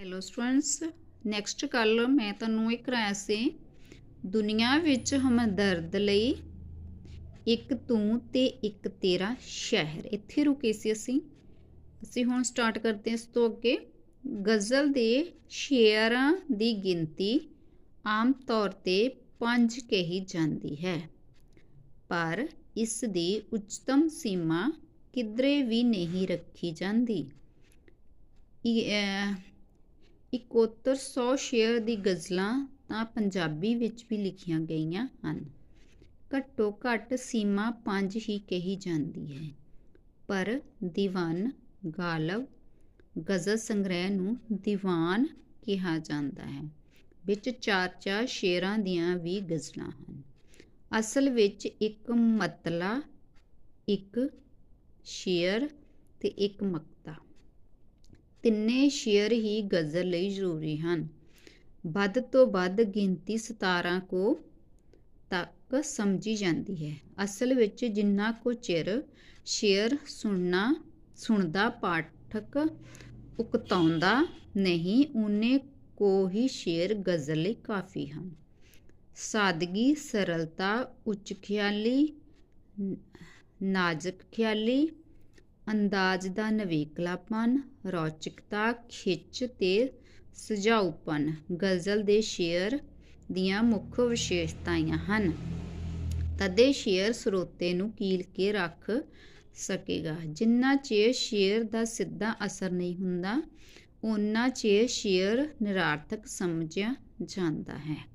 Hello students next ਕੱਲ ਮੈਂ ਤੁਹਾਨੂੰ ਇਹ ਕਰਾਇਆ ਸੀ ਦੁਨੀਆ ਵਿੱਚ ਹਮਦਰਦ ਲਈ ਇੱਕ ਤੂੰ ਤੇ ਇੱਕ ਤੇਰਾ ਸ਼ਹਿਰ। ਇੱਥੇ ਰੁਕੇ ਸੀ ਅਸੀਂ। ਅਸੀਂ ਹੁਣ ਸਟਾਰਟ ਕਰਦੇ ਹਾਂ ਇਸ ਤੋਂ ਅੱਗੇ। ਗਜ਼ਲ ਦੇ ਸ਼ੇਅਰਾਂ ਦੀ ਗਿਣਤੀ ਆਮ ਤੌਰ ਤੇ ਪੰਜ ਕਹੀ ਜਾਂਦੀ ਹੈ। ਪਰ ਇਸ ਦੀ ਉੱਚਤਮ ਸੀਮਾ ਕਿਧਰੇ ਵੀ ਨਹੀਂ ਰੱਖੀ ਜਾਂਦੀ। ਇਹ, ਇਕੋਤਰ 100 ਸ਼ੇਅਰ ਦੀ ਗਜ਼ਲਾਂ ਤਾਂ ਪੰਜਾਬੀ ਵਿੱਚ ਵੀ ਲਿਖੀਆਂ ਗਈਆਂ ਹਨ। ਘੱਟੋ ਘੱਟ ਸੀਮਾ ਪੰਜ ਹੀ ਕਹੀ ਜਾਂਦੀ ਹੈ। ਪਰ ਦੀਵਾਨ ਗਾਲਬ ਗਜ਼ਲ ਸੰਗ੍ਰਹਿ ਨੂੰ ਦੀਵਾਨ ਕਿਹਾ ਜਾਂਦਾ ਹੈ। ਵਿੱਚ ਚਾਰ ਚਾਰ ਸ਼ੇਰਾਂ ਦੀਆਂ ਵੀ ਗਜ਼ਲਾਂ ਹਨ। ਅਸਲ ਵਿੱਚ ਇੱਕ ਮਤਲਾ, ਇੱਕ ਸ਼ੇਅਰ ਤੇ ਇੱਕ ਮਕ ਤਿੰਨੇ ਸ਼ੇਅਰ ਹੀ ਗਜ਼ਲ ਲਈ ਜ਼ਰੂਰੀ ਹਨ। ਵੱਧ ਤੋਂ ਵੱਧ ਗਿਣਤੀ 17 ਕੋ ਤੱਕ ਸਮਝੀ ਜਾਂਦੀ ਹੈ। ਅਸਲ ਵਿੱਚ ਜਿੰਨਾ ਕੋ ਚਿਰ ਸ਼ੇਅਰ ਸੁਣਨਾ, ਸੁਣਦਾ ਪਾਠਕ ਉਕਤਾਉਂਦਾ ਨਹੀਂ ਉਹਨੇ ਕੋ ਹੀ ਸ਼ੇਅਰ ਗਜ਼ਲ ਲਈ ਕਾਫੀ ਹਨ। ਸਾਦਗੀ, ਸਰਲਤਾ, ਉੱਚ ਖਿਆਲੀ ਨਾਜ਼ੁਕ ਖਿਆਲੀ ਅੰਦਾਜ਼ ਦਾ ਨਵੇਕਲਾਪਨ, ਰੌਚਕਤਾ, ਖਿੱਚ ਤੇ ਸੁਝਾਊਪਨ ਗਜ਼ਲ ਦੇ ਸ਼ੇਅਰ ਦੀਆਂ ਮੁੱਖ ਵਿਸ਼ੇਸ਼ਤਾਵਾਂ ਹਨ। ਤਦੇ ਸ਼ੇਅਰ ਸਰੋਤੇ ਨੂੰ ਕੀਲ ਕੇ ਰੱਖ ਸਕੇਗਾ। ਜਿੰਨਾ ਚਿਰ ਸ਼ੇਅਰ ਦਾ ਸਿੱਧਾ ਅਸਰ ਨਹੀਂ ਹੁੰਦਾ ਉਹਨਾਂ ਚਿਰ ਸ਼ੇਅਰ ਨਿਰਾਰਥਕ ਸਮਝਿਆ ਜਾਂਦਾ ਹੈ।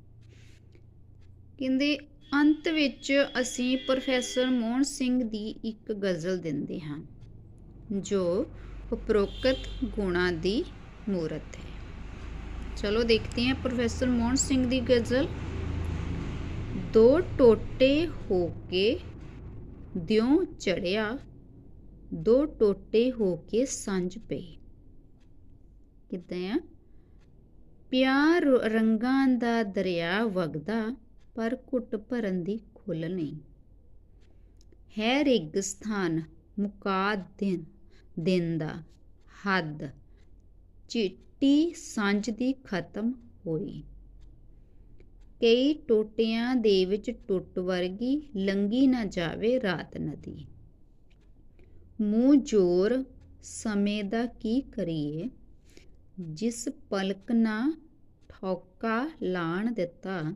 ਕਹਿੰਦੇ, ਅੰਤ ਵਿੱਚ ਅਸੀਂ ਪ੍ਰੋਫੈਸਰ ਮੋਹਨ ਸਿੰਘ ਦੀ ਇੱਕ ਗਜ਼ਲ ਦਿੰਦੇ ਹਾਂ। ਜੋ ਉਪਰੋਕਤ गुणा ਦੀ ਮੂਰਤ ਹੈ। ਚਲੋ ਦੇਖਦੇ ਹਾਂ ਪ੍ਰੋਫੈਸਰ ਮੋਹਨ ਸਿੰਘ ਦੀ ਗਜ਼ਲ। ਦੋ ਟੋਟੇ ਹੋ ਕੇ ਦਿਉ ਚੜਿਆ, ਦੋ ਟੋਟੇ ਹੋ ਕੇ ਸਾਂਝ ਪਈ। ਕਿਦਾਂ ਆ? ਪਿਆਰ ਰੰਗਾਂ ਦਾ ਦਰਿਆ ਵਗਦਾ, ਪਰ ਘੁੱਟ ਭਰਨ ਦੀ ਖੁੱਲ ਨਹੀਂ। ਹੈ ਰਿਗ ਸਥਾਨ ਮੁਕਾ ਦਿਨ। ਦਿੰਦਾ। ਹੱਦ। ਚਿੱਟੀ ਸਾਂਝ ਦੀ ਖਤਮ ਹੋਈ। ਕਈ ਟੋਟਿਆਂ ਦੇ ਵਿੱਚ ਟੁੱਟ ਵਰਗੀ ਲੰਗੀ ਨਾ ਜਾਵੇ ਰਾਤ ਨਦੀ। ਮੂੰਹ ਜੋਰ ਸਮੇਂ ਦਾ ਕੀ ਕਰੀਏ? ਜਿਸ ਪਲਕ ਨਾ ਠੋਕਾ ਲਾਣ ਦਿੱਤਾ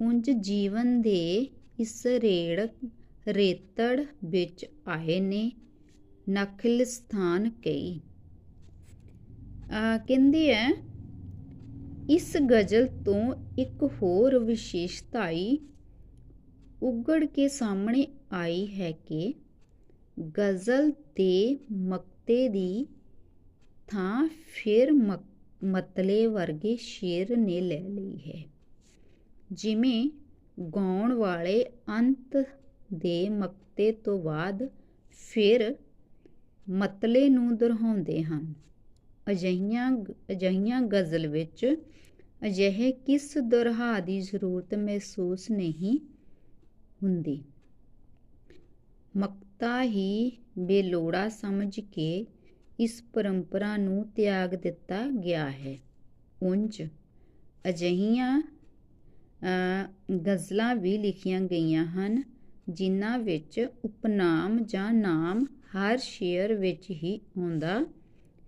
ਉੰਜ ਜੀਵਨ ਦੇ ਇਸ ਰੇੜ ਰੇਤੜ ਵਿੱਚ ਆਏ ਨੇ ਨਖਲ ਸਥਾਨ ਕਈ ਆ ਕਹਿੰਦੇ ਆ ਇਸ ਗਜ਼ਲ ਤੋਂ ਇੱਕ ਹੋਰ ਵਿਸ਼ੇਸ਼ਤਾਈ ਉਗੜ ਕੇ ਸਾਹਮਣੇ ਆਈ ਹੈ ਕਿ ਗਜ਼ਲ ਦੇ ਮਕਤੇ ਦੀ ਥਾਂ ਫਿਰ ਮਕ- ਮਤਲੇ ਵਰਗੇ ਸ਼ੇਰ ਨੇ ਲੈ ਲਈ ਹੈ। ਜਿਵੇਂ ਗਾਉਣ ਵਾਲੇ ਅੰਤ ਦੇ ਮਕਤੇ ਤੋਂ ਬਾਅਦ ਫਿਰ ਮਤਲੇ ਨੂੰ ਦੁਹਰਾਉਂਦੇ ਹਨ। ਅਜਿਹੀਆਂ ਅਜਿਹੀਆਂ ਗਜ਼ਲ ਵਿੱਚ ਅਜਿਹੇ ਕਿਸ ਦੁਰਹਾ ਦੀ ਜ਼ਰੂਰਤ ਮਹਿਸੂਸ ਨਹੀਂ ਹੁੰਦੀ? ਮਕਤਾ ਹੀ ਬੇਲੋੜਾ ਸਮਝ ਕੇ ਇਸ ਪਰੰਪਰਾ ਨੂੰ ਤਿਆਗ ਦਿੱਤਾ ਗਿਆ ਹੈ। ਉੰਜ ਅਜਿਹੀਆਂ ਗਜ਼ਲਾਂ ਵੀ ਲਿਖੀਆਂ ਗਈਆਂ ਹਨ, ਜਿਨ੍ਹਾਂ ਵਿੱਚ ਉਪਨਾਮ ਜਾਂ ਨਾਮ ਹਰ ਸ਼ੇਅਰ ਵਿੱਚ ਹੀ ਆਉਂਦਾ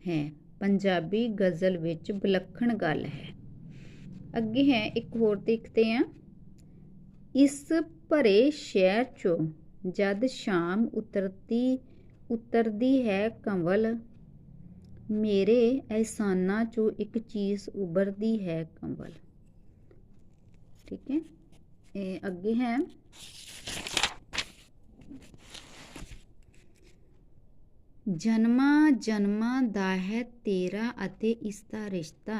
ਹੈ। ਪੰਜਾਬੀ ਗਜ਼ਲ ਵਿੱਚ ਵਿਲੱਖਣ ਗੱਲ ਹੈ। ਅੱਗੇ ਹੈ, ਇੱਕ ਹੋਰ ਦੇਖਦੇ ਹਾਂ। ਇਸ ਭਰੇ ਸ਼ਹਿਰ ਚੋਂ ਜਦ ਸ਼ਾਮ ਉਤਰਦੀ ਉਤਰਦੀ ਹੈ ਕੰਵਲ, ਮੇਰੇ ਅਹਿਸਾਨਾਂ ਚੋਂ ਇੱਕ ਚੀਜ਼ ਉਭਰਦੀ ਹੈ ਕੰਵਲ। ਠੀਕ ਹੈ? ਇਹ ਅੱਗੇ ਹੈ। ਜਨਮਾਂ ਜਨਮਾਂ ਦਾ ਹੈ ਤੇਰਾ ਅਤੇ ਇਸ ਦਾ ਰਿਸ਼ਤਾ।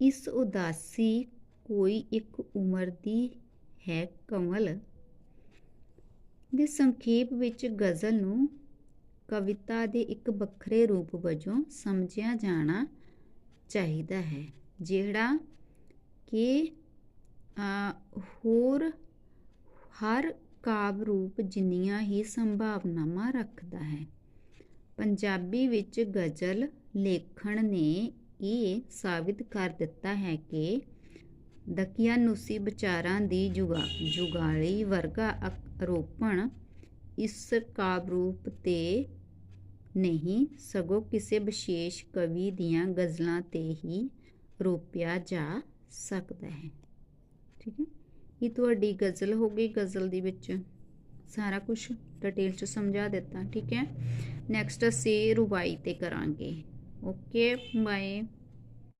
ਇਸ ਉਦਾਸੀ ਕੋਈ ਇੱਕ ਉਮਰ ਦੀ ਹੈ ਕਮਲ। ਦੇ ਸੰਖੇਪ ਵਿੱਚ ਗਜ਼ਲ ਨੂੰ ਕਵਿਤਾ ਦੇ ਇੱਕ ਵੱਖਰੇ ਰੂਪ ਵਜੋਂ ਸਮਝਿਆ ਜਾਣਾ ਚਾਹੀਦਾ ਹੈ, ਜਿਹੜਾ ਕਿ ਹੋਰ ਹਰ ਕਾਵ ਰੂਪ ਜਿੰਨੀਆਂ ਹੀ ਸੰਭਾਵਨਾਵਾਂ ਰੱਖਦਾ ਹੈ। ਪੰਜਾਬੀ ਵਿੱਚ ਗਜ਼ਲ ਲੇਖਣ ਨੇ ਇਹ ਸਾਬਿਤ ਕਰ ਦਿੱਤਾ ਹੈ ਕਿ ਦਕਿਆਨੁਸੀ ਵਿਚਾਰਾਂ ਦੀ ਜੁਗਾ, ਜੁਗਾਲੀ ਵਰਗਾ ਅਕ- ਆਰੋਪਣ ਇਸ ਕਾਵਿ ਰੂਪ ਤੇ ਨਹੀਂ, ਸਗੋਂ ਕਿਸੇ ਵਿਸ਼ੇਸ਼ ਕਵੀ ਦੀਆਂ ਗਜ਼ਲਾਂ ਤੇ ਹੀ ਰੋਪਿਆ ਜਾ ਸਕਦਾ ਹੈ। ਠੀਕ ਹੈ? ਇਹ ਤੁਹਾਡੀ ਗਜ਼ਲ ਹੋ ਗਈ ਗਜ਼ਲ ਦੇ ਵਿੱਚ। ਸਾਰਾ ਕੁਝ ਡਿਟੇਲ ਚ ਸਮਝਾ ਦਿੱਤਾ ਠੀਕ ਹੈ। ਨੈਕਸਟ ਅਸੀਂ ਰੁਬਾਈ ਤੇ ਕਰਾਂਗੇ। Okay bye